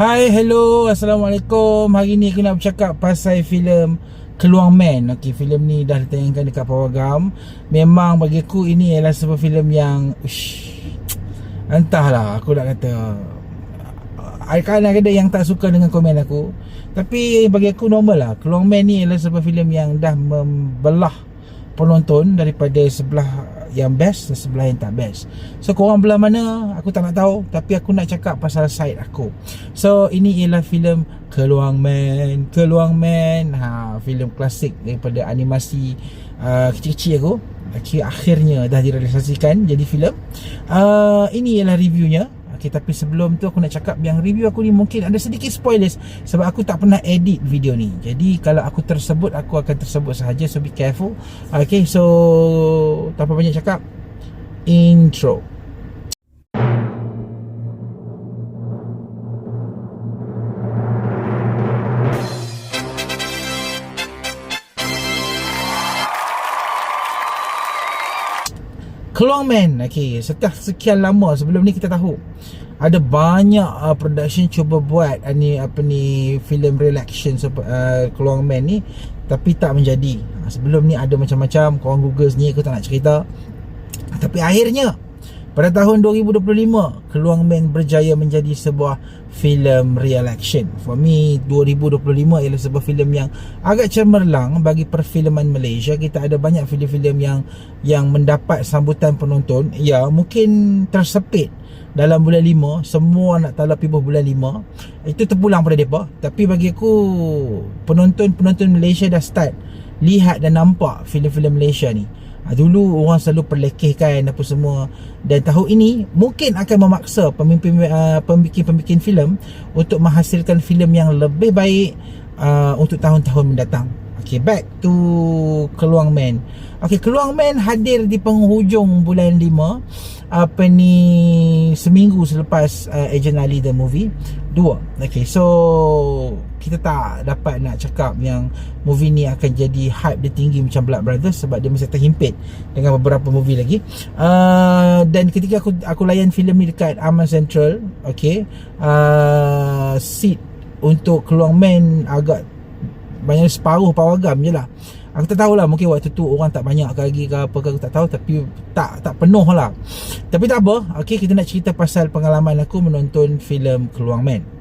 Hai, hello, Assalamualaikum. Hari ni aku nak bercakap pasal filem Keluang Man. Okey, filem ni dah ditayangkan dekat Pawagam Memang bagi aku ini adalah sebuah filem yang ush, Entahlah. Aku nak kata Kadang-kadang ada yang tak suka dengan komen aku. Tapi bagi aku normal lah. Keluang Man ni adalah sebuah filem yang dah membelah penonton Daripada sebelah yang best dan sebelah yang tak best. So korang belah mana aku tak nak tahu. Tapi aku nak cakap pasal side aku. So ini ialah filem Keluang Man. Keluang Man. Ha, filem klasik daripada animasi uh, kecil-kecil aku. Akhirnya dah direalisasikan jadi filem. Uh, Ini ialah reviewnya Okay, tapi sebelum tu aku nak cakap yang review aku ni mungkin ada sedikit spoilers sebab aku tak pernah edit video ni. Jadi kalau aku tersebut aku akan tersebut sahaja so be careful. Okay, so tanpa banyak cakap intro. Keluang Man. Okay. Setelah sekian lama Sebelum ni kita tahu. Ada banyak uh, production cuba buat uh, ni, Apa ni Film real action uh, Keluang Man ni Tapi tak menjadi. Uh, Sebelum ni ada macam-macam Korang google ni Aku tak nak cerita. Tapi akhirnya pada tahun 2025 Keluang Man berjaya menjadi sebuah filem real action. For me 2025 ialah sebuah filem yang agak cemerlang bagi perfilman Malaysia. Kita ada banyak filem-filem yang yang mendapat sambutan penonton. Ya mungkin tersepit dalam bulan 5 Semua nak talak pibuh bulan 5 Itu terpulang pada mereka. Tapi bagi aku Penonton-penonton Malaysia dah start Lihat dan nampak filem-filem Malaysia ni ha, Dulu orang selalu perlekehkan apa semua. Dan tahun ini mungkin akan memaksa pemimpin uh, pembikin-pembikin filem Untuk menghasilkan filem yang lebih baik uh, Untuk tahun-tahun mendatang. Okay, back to Keluang Man. Okay, Keluang Man hadir di penghujung bulan 5 apa ni seminggu selepas uh, Agent Ali the movie. Dua. Okay so kita tak dapat nak cakap yang movie ni akan jadi hype dia tinggi macam Blood Brothers sebab dia masih terhimpit dengan beberapa movie lagi uh, dan ketika aku aku layan filem ni dekat Aman Central okay uh, seat untuk Keluang Man agak banyak separuh pawagam je lah Aku tak tahulah mungkin waktu tu orang tak banyak lagi ke apa ke aku tak tahu tapi tak tak penuh lah. Tapi tak apa. Okey kita nak cerita pasal pengalaman aku menonton filem Keluang Man.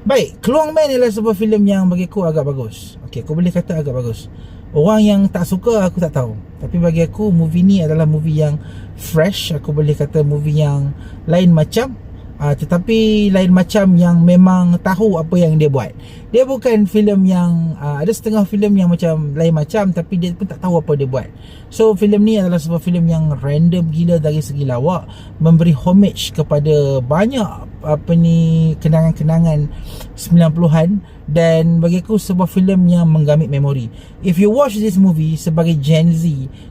Baik, Keluang Man adalah sebuah filem yang bagi aku agak bagus. Okey, aku boleh kata agak bagus. Orang yang tak suka aku tak tahu. Tapi bagi aku movie ni adalah movie yang fresh, aku boleh kata movie yang lain macam uh, tetapi lain macam yang memang tahu apa yang dia buat. Dia bukan filem yang uh, ada setengah filem yang macam lain macam tapi dia pun tak tahu apa dia buat. So filem ni adalah sebuah filem yang random gila dari segi lawak, memberi homage kepada banyak apa ni kenangan-kenangan 90-an dan bagi aku sebuah filem yang menggamit memori. If you watch this movie sebagai Gen Z,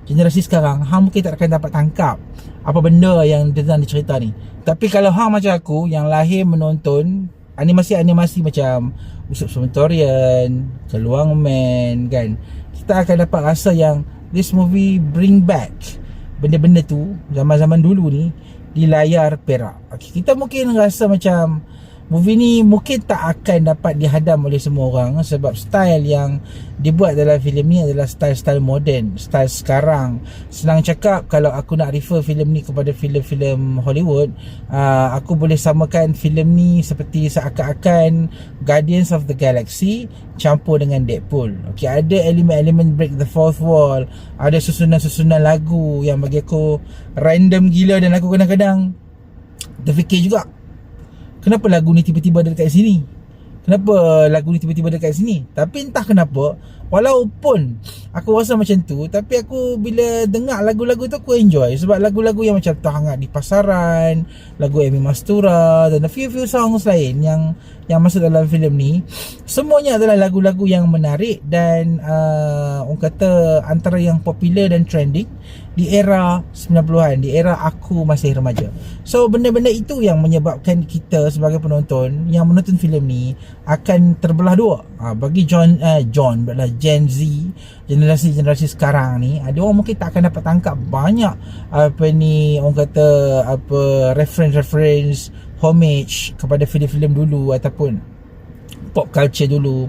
generasi sekarang, hang mungkin tak akan dapat tangkap apa benda yang tentang dicerita ni. Tapi kalau hang macam aku yang lahir menonton animasi-animasi macam Usop Sementorian, Keluang Man kan, kita akan dapat rasa yang this movie bring back benda-benda tu zaman-zaman dulu ni di layar perak. Okay, kita mungkin rasa macam movie ni mungkin tak akan dapat dihadam oleh semua orang sebab style yang dibuat dalam filem ni adalah style-style moden, style sekarang. Senang cakap kalau aku nak refer filem ni kepada filem-filem Hollywood, uh, aku boleh samakan filem ni seperti seakan-akan Guardians of the Galaxy campur dengan Deadpool. Okey, ada elemen-elemen break the fourth wall, ada susunan-susunan lagu yang bagi aku random gila dan aku kadang-kadang terfikir juga kenapa lagu ni tiba-tiba ada dekat sini? Kenapa lagu ni tiba-tiba ada dekat sini? Tapi entah kenapa walaupun aku rasa macam tu tapi aku bila dengar lagu-lagu tu aku enjoy. Sebab lagu-lagu yang macam terhangat di pasaran lagu Amy Mastura dan a few few songs lain yang yang masuk dalam filem ni semuanya adalah lagu-lagu yang menarik dan uh, orang kata antara yang popular dan trending di era 90-an di era aku masih remaja. So benda-benda itu yang menyebabkan kita sebagai penonton yang menonton filem ni akan terbelah dua. Uh, bagi John uh, John adalah Gen Z generasi-generasi sekarang ni ada orang mungkin tak akan dapat tangkap banyak apa ni orang kata apa reference-reference homage kepada filem-filem dulu ataupun pop culture dulu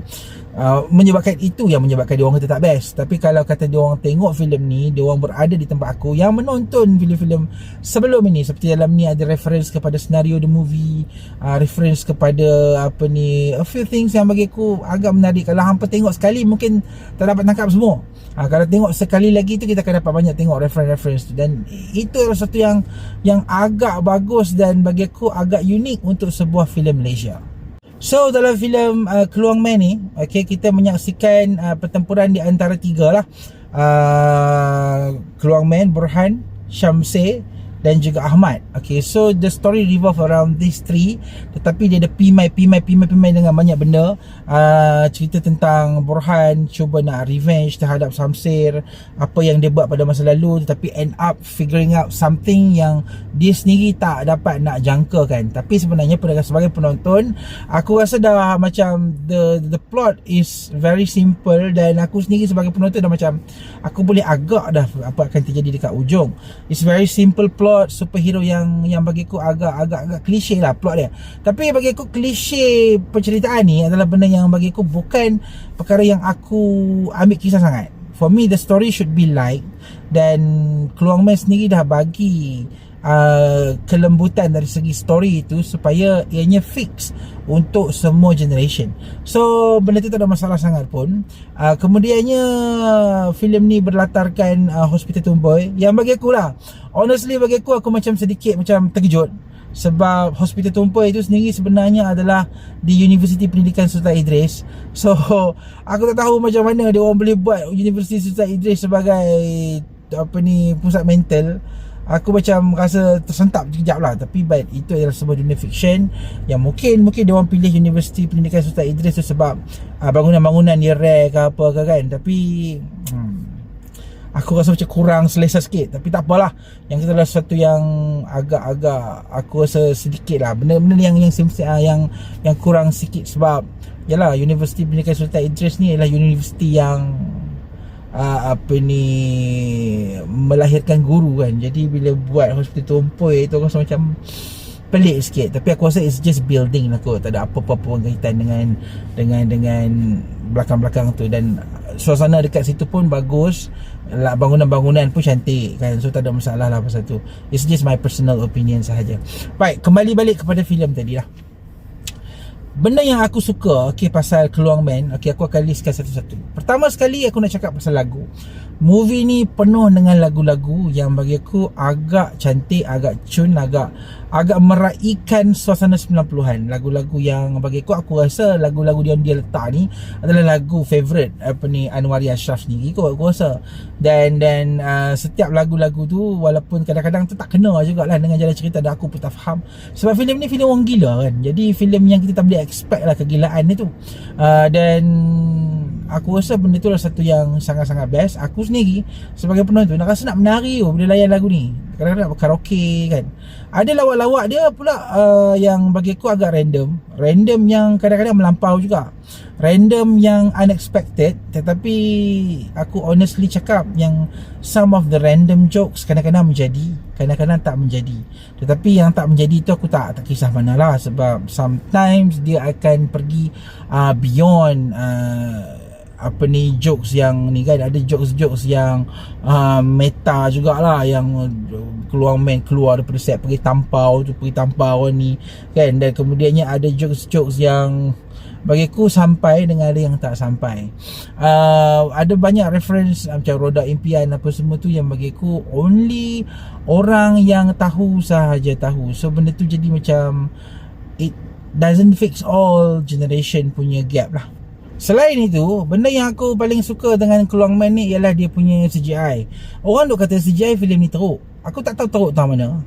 Uh, menyebabkan itu yang menyebabkan dia orang kata tak best. Tapi kalau kata dia orang tengok filem ni dia orang berada di tempat aku yang menonton filem-filem sebelum ini. Seperti dalam ni ada reference kepada senario the movie uh, reference kepada apa ni a few things yang bagi aku agak menarik. Kalau hampa tengok sekali mungkin tak dapat tangkap semua. Uh, kalau tengok sekali lagi tu kita akan dapat banyak tengok reference-reference tu. Dan itu adalah satu yang yang agak bagus dan bagi aku agak unik untuk sebuah filem Malaysia So dalam filem uh, Keluang Man ni okay, Kita menyaksikan uh, pertempuran di antara tiga lah. Uh, Keluang Man, Burhan, Syamse dan juga Ahmad. Okay, so the story revolve around these three. Tetapi dia ada pimai, pimai, pimai, pimai dengan banyak benda. Uh, cerita tentang Burhan cuba nak revenge terhadap Samsir. Apa yang dia buat pada masa lalu. Tetapi end up figuring out something yang dia sendiri tak dapat nak jangkakan. Tapi sebenarnya sebagai penonton, aku rasa dah macam the the plot is very simple. Dan aku sendiri sebagai penonton dah macam, aku boleh agak dah apa akan terjadi dekat ujung. It's very simple plot plot superhero yang yang bagi aku agak agak agak klise lah plot dia. Tapi bagi aku klise penceritaan ni adalah benda yang bagi aku bukan perkara yang aku ambil kisah sangat. For me the story should be like dan Keluang Man sendiri dah bagi uh, kelembutan dari segi story itu supaya ianya fix untuk semua generation. So benda tu tak ada masalah sangat pun. Uh, kemudiannya filem ni berlatarkan uh, Hospital Tumboy yang bagi aku lah. Honestly bagi aku aku macam sedikit macam terkejut sebab Hospital Tumpoy itu sendiri sebenarnya adalah di Universiti Pendidikan Sultan Idris. So aku tak tahu macam mana dia orang boleh buat Universiti Sultan Idris sebagai apa ni pusat mental aku macam rasa tersentak sekejap lah. Tapi but itu adalah sebuah dunia fiction yang mungkin mungkin dia orang pilih Universiti Pendidikan Sultan Idris tu sebab uh, bangunan-bangunan dia rare ke apa ke kan. Tapi hmm, aku rasa macam kurang selesa sikit. Tapi tak apalah. Yang kita adalah sesuatu yang agak-agak aku rasa sedikit lah. Benda-benda yang yang, yang yang yang kurang sikit sebab yalah Universiti Pendidikan Sultan Idris ni adalah universiti yang uh, apa ni melahirkan guru kan. Jadi bila buat hospital tumpoi tu aku rasa macam pelik sikit. Tapi aku rasa it's just building lah kot. Tak ada apa-apa pun kaitan dengan dengan dengan belakang-belakang tu. Dan suasana dekat situ pun bagus. Lah, bangunan-bangunan pun cantik kan. So tak ada masalah lah pasal tu. It's just my personal opinion sahaja. Baik kembali balik kepada filem tadi lah Benda yang aku suka okay, pasal Keluang Man okay, Aku akan listkan satu-satu. Pertama sekali aku nak cakap pasal lagu Movie ni penuh dengan lagu-lagu Yang bagi aku agak cantik Agak cun Agak agak meraihkan suasana 90-an lagu-lagu yang bagi aku aku rasa lagu-lagu yang dia letak ni adalah lagu favorite apa ni Anwari Ashraf sendiri kot aku rasa. Dan dan uh, setiap lagu-lagu tu walaupun kadang-kadang tu tak kena jugalah dengan jalan cerita dan aku pun tak faham. Sebab filem ni filem orang gila kan. Jadi filem yang kita tak boleh expect lah kegilaan ni tu. Uh, dan aku rasa benda tu adalah satu yang sangat-sangat best. Aku sendiri sebagai penonton nak rasa nak menari oh bila layan lagu ni. Kadang-kadang karaoke kan. Ada lawak-lawak dia pula uh, yang bagi aku agak random. Random yang kadang-kadang melampau juga. Random yang unexpected tetapi aku honestly cakap yang some of the random jokes kadang-kadang menjadi kadang-kadang tak menjadi. Tetapi yang tak menjadi tu aku tak tak kisah mana lah sebab sometimes dia akan pergi uh, beyond uh, apa ni jokes yang ni kan ada jokes-jokes yang uh, meta jugalah yang keluar main keluar daripada set pergi tampau tu pergi tampau ni kan? Dan kemudiannya ada jokes-jokes yang bagi aku sampai dengan ada yang tak sampai. Uh, ada banyak reference macam roda impian apa semua tu yang bagi aku only orang yang tahu sahaja tahu. So benda tu jadi macam it doesn't fix all generation punya gap lah Selain itu, benda yang aku paling suka dengan Keluang Man ni ialah dia punya CGI. Orang duk kata CGI filem ni teruk. Aku tak tahu teruk tahu mana.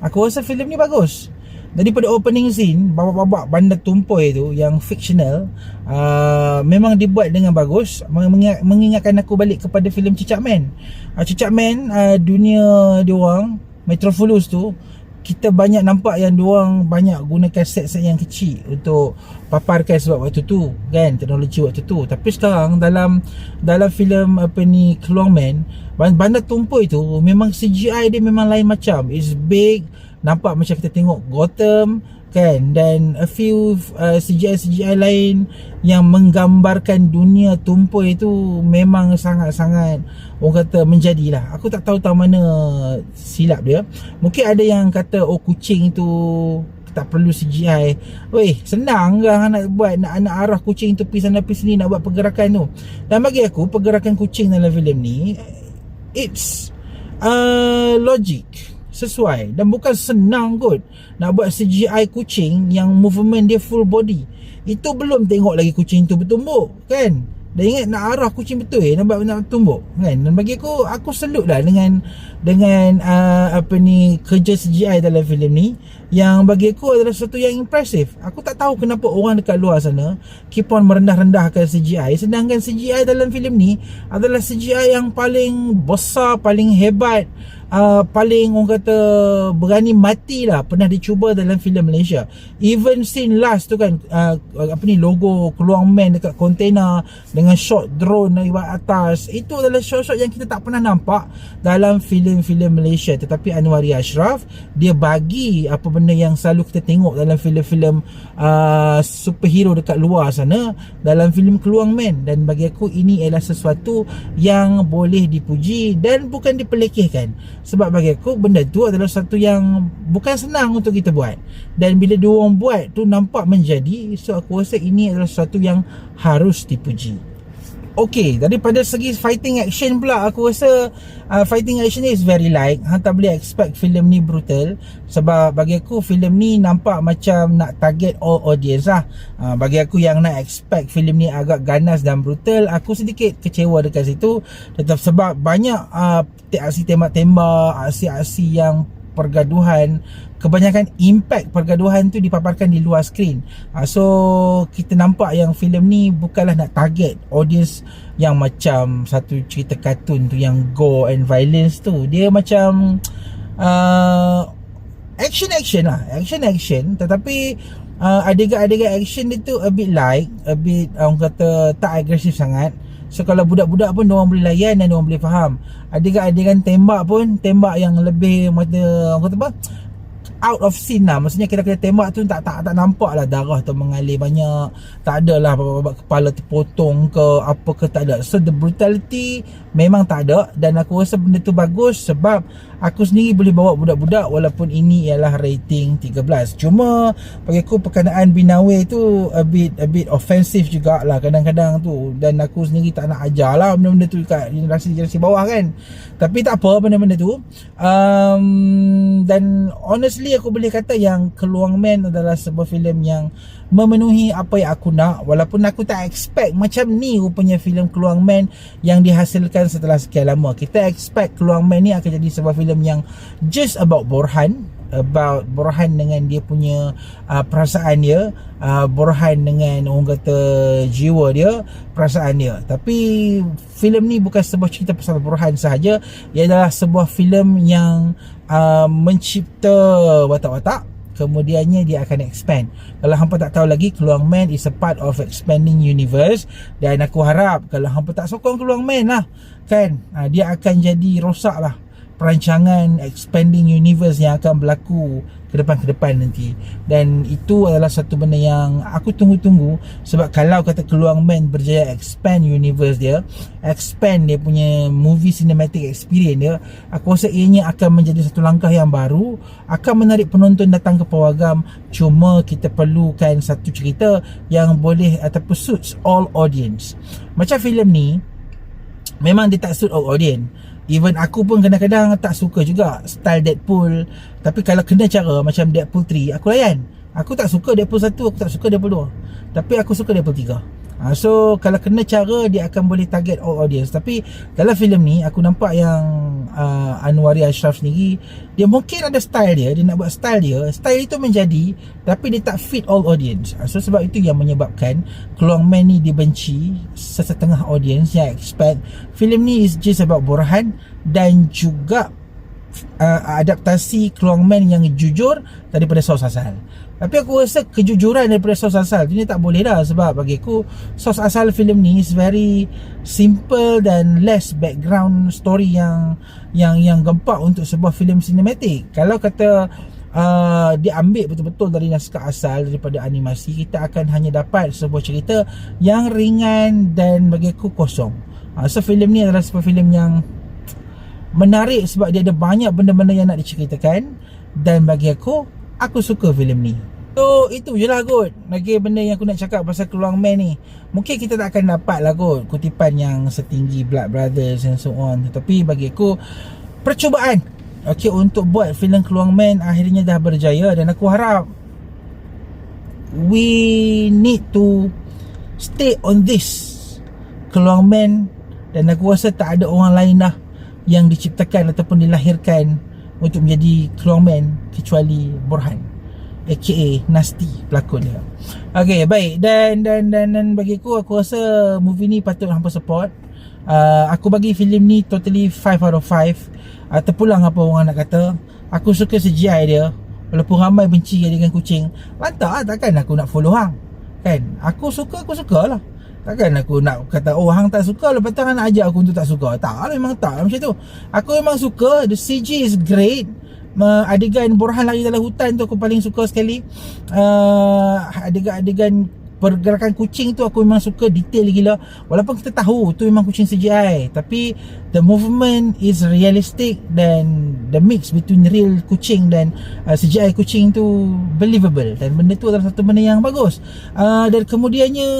Aku rasa filem ni bagus. Daripada opening scene, babak-babak bandar tumpoi tu yang fictional, uh, memang dibuat dengan bagus. Mengingatkan aku balik kepada filem Cicak Man. Uh, Cicak Man, uh, dunia dia orang, Metropolis tu, kita banyak nampak yang diorang banyak gunakan set-set yang kecil untuk paparkan sebab waktu tu kan teknologi waktu tu. Tapi sekarang dalam dalam filem apa ni Keluang Man bandar tumpul itu memang CGI dia memang lain macam. It's big nampak macam kita tengok Gotham kan? Dan a few uh, CGI CGI lain yang menggambarkan dunia tumpul itu memang sangat-sangat orang kata menjadilah. Aku tak tahu tahu mana silap dia. Mungkin ada yang kata oh kucing itu tak perlu CGI Weh senang lah nak buat nak, nak arah kucing tu pergi sana pergi sini nak buat pergerakan tu? Dan bagi aku pergerakan kucing dalam filem ni it's uh, logic sesuai dan bukan senang kot nak buat CGI kucing yang movement dia full body. Itu belum tengok lagi kucing tu bertumbuk kan? Dan ingat nak arah kucing betul eh? Nampak nak tumbuk kan? Dan bagi aku aku selut lah dengan dengan uh, apa ni kerja CGI dalam filem ni yang bagi aku adalah sesuatu yang impresif aku tak tahu kenapa orang dekat luar sana keep on merendah-rendahkan CGI sedangkan CGI dalam filem ni adalah CGI yang paling besar paling hebat uh, paling orang kata berani mati lah pernah dicuba dalam filem Malaysia. Even scene last tu kan uh, apa ni logo keluar man dekat container dengan shot drone dari atas. Itu adalah shot-shot yang kita tak pernah nampak dalam filem-filem Malaysia. Tetapi Anwari Ashraf dia bagi apa benda yang selalu kita tengok dalam filem-filem uh, superhero dekat luar sana dalam filem Keluang Man. Dan bagi aku ini adalah sesuatu yang boleh dipuji dan bukan dipelekehkan sebab bagi aku benda tu adalah satu yang bukan senang untuk kita buat. Dan bila dua orang buat tu nampak menjadi so aku rasa ini adalah sesuatu yang harus dipuji Okay, daripada segi fighting action pula aku rasa uh, fighting action ni is very light. Hang tak boleh expect filem ni brutal sebab bagi aku filem ni nampak macam nak target all audience lah. Uh, bagi aku yang nak expect filem ni agak ganas dan brutal, aku sedikit kecewa dekat situ. Tetap sebab banyak uh, aksi tembak-tembak, aksi-aksi yang pergaduhan kebanyakan impact pergaduhan tu dipaparkan di luar skrin uh, so kita nampak yang filem ni bukanlah nak target audience yang macam satu cerita kartun tu yang gore and violence tu. Dia macam uh, action action lah. Action action. Tetapi uh, adegan-adegan action dia tu a bit light a bit orang kata tak agresif sangat. So kalau budak-budak pun orang boleh layan dan orang boleh faham. Adegan-adegan tembak pun tembak yang lebih macam orang kata apa? Out of scene lah. Maksudnya kita kena tembak tu tak tak tak nampak lah darah tu mengalir banyak. Tak ada lah kepala terpotong ke apa ke tak ada. So the brutality memang tak ada Dan aku rasa benda tu bagus sebab Aku sendiri boleh bawa budak-budak walaupun ini ialah rating 13 Cuma bagi aku perkenaan Binawe tu a bit a bit offensive jugalah kadang-kadang tu Dan aku sendiri tak nak ajar lah benda-benda tu kat generasi-generasi bawah kan. Tapi tak apa benda-benda tu. Um, Dan honestly aku boleh kata yang Keluang Man adalah sebuah filem yang memenuhi apa yang aku nak. Walaupun aku tak expect macam ni rupanya filem Keluang Man yang dihasilkan setelah sekian lama. Kita expect Keluang Man ni akan jadi sebuah filem yang just about Borhan about Borhan dengan dia punya uh, perasaan dia uh, Borhan dengan orang kata jiwa dia perasaan dia. Tapi filem ni bukan sebuah cerita pasal Borhan sahaja. Ia adalah sebuah filem yang uh, mencipta watak-watak. Kemudiannya dia akan expand. Kalau hampa tak tahu lagi Keluang Man is a part of expanding universe. Dan aku harap kalau hampa tak sokong Keluang Man lah kan? Ha, dia akan jadi rosak lah perancangan expanding universe yang akan berlaku ke depan ke depan nanti. Dan itu adalah satu benda yang aku tunggu-tunggu sebab kalau kata Keluang Man berjaya expand universe dia expand dia punya movie cinematic experience dia aku rasa ianya akan menjadi satu langkah yang baru akan menarik penonton datang ke Pawagam cuma kita perlukan satu cerita yang boleh ataupun suits all audience. Macam filem ni memang dia tak suit all audience Even aku pun kadang-kadang tak suka juga style Deadpool. Tapi kalau kena cara macam Deadpool 3 Aku layan. Aku tak suka Deadpool 1 Aku tak suka Deadpool 2 Tapi aku suka Deadpool 3 Ha, so kalau kena cara dia akan boleh target all audience. Tapi dalam filem ni aku nampak yang uh, Anwari Ashraf sendiri dia mungkin ada style dia dia nak buat style dia. Style itu menjadi tapi dia tak fit all audience. Ha, so sebab itu yang menyebabkan Keluang Man ni dibenci sesetengah audience yang expect. Filem ni is just about Borhan dan juga uh, adaptasi Keluang Man yang jujur daripada sos asal tapi aku rasa kejujuran daripada sos asal tu ni tak boleh dah sebab bagi aku sos asal filem ni is very simple dan less background story yang yang yang gempak untuk sebuah filem sinematik. Kalau kata uh, diambil betul-betul dari naskah asal daripada animasi kita akan hanya dapat sebuah cerita yang ringan dan bagi aku kosong uh, so filem ni adalah sebuah filem yang menarik sebab dia ada banyak benda-benda yang nak diceritakan. Dan bagi aku aku suka filem ni. So itu je lah kot. Lagi benda yang aku nak cakap pasal Keluang Man ni. Mungkin kita tak akan dapat lah kot Kutipan yang setinggi Blood Brothers and so on. Tetapi bagi aku Percubaan. Okay untuk buat filem Keluang Man Akhirnya dah berjaya Dan aku harap We need to Stay on this Keluang Man. Dan aku rasa tak ada orang lain dah Yang diciptakan ataupun dilahirkan Untuk menjadi Keluang Man Kecuali Burhan aka Nasty pelakon dia. Okay baik dan dan dan dan bagi aku aku rasa movie ni patut hampa support. Uh, aku bagi filem ni totally 5 out of 5. Uh, terpulang apa orang nak kata. Aku suka CGI dia. Walaupun ramai benci dia dengan kucing. Mantap lah takkan aku nak follow hang. Kan? Aku suka aku suka lah. Takkan aku nak kata oh hang tak suka. Lepas tu nak ajak aku untuk tak suka. Tak lah memang tak. Macam tu. Aku memang suka. The CG is great. Adegan Borhan lari dalam hutan tu aku paling suka sekali. Uh, adegan-adegan pergerakan kucing tu aku memang suka detail gila walaupun kita tahu tu memang kucing CGI tapi the movement is realistic dan the mix between real kucing dan uh, CGI kucing tu believable dan benda tu adalah satu benda yang bagus. Uh, dan kemudiannya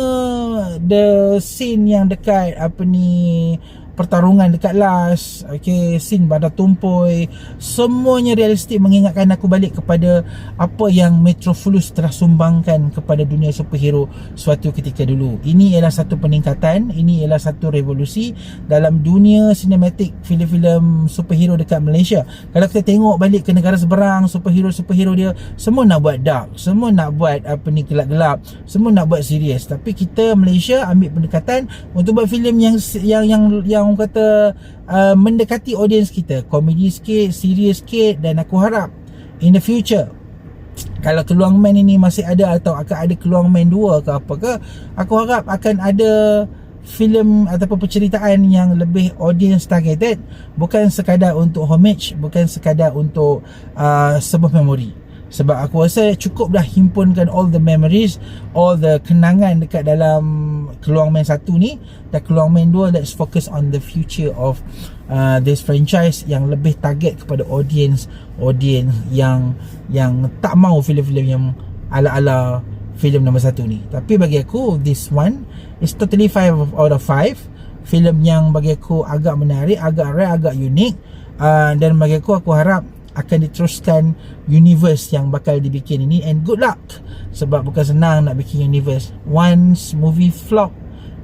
the scene yang dekat apa ni pertarungan dekat last okay, scene bandar tumpoi semuanya realistik mengingatkan aku balik kepada apa yang Metropolis telah sumbangkan kepada dunia superhero suatu ketika dulu. Ini ialah satu peningkatan ini ialah satu revolusi dalam dunia sinematik filem-filem superhero dekat Malaysia. Kalau kita tengok balik ke negara seberang superhero-superhero dia semua nak buat dark semua nak buat apa ni gelap-gelap semua nak buat serius tapi kita Malaysia ambil pendekatan untuk buat filem yang yang yang yang orang kata uh, mendekati audience kita. Komedi sikit serius sikit dan aku harap in the future kalau Keluang Man ini masih ada atau akan ada Keluang Man 2 ke apa ke aku harap akan ada filem ataupun penceritaan yang lebih audience targeted. Bukan sekadar untuk homage bukan sekadar untuk uh, sebuah memori sebab aku rasa cukup dah himpunkan all the memories all the kenangan dekat dalam Keluang Man 1 ni. Dan Keluang Man 2 let's focus on the future of uh, this franchise yang lebih target kepada audience audience yang yang tak mau filem-filem yang ala-ala filem nombor 1 ni. Tapi bagi aku this one is totally 5 out of 5 filem yang bagi aku agak menarik agak rare agak unik uh, dan bagi aku aku harap akan diteruskan universe yang bakal dibikin ini. And good luck. Sebab bukan senang nak bikin universe. Once movie flop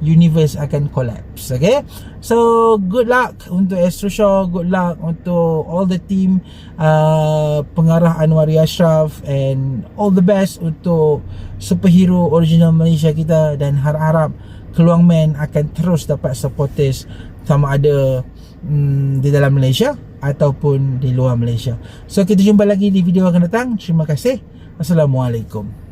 universe akan collapse okay? So good luck untuk Astro Shaw good luck untuk all the team uh, pengarah Anwari Ashraf and all the best untuk superhero original Malaysia kita. Dan harap-harap Keluang Man akan terus dapat supporters sama ada mm, di dalam Malaysia ataupun di luar Malaysia. So kita jumpa lagi di video akan datang. Terima kasih. Assalamualaikum.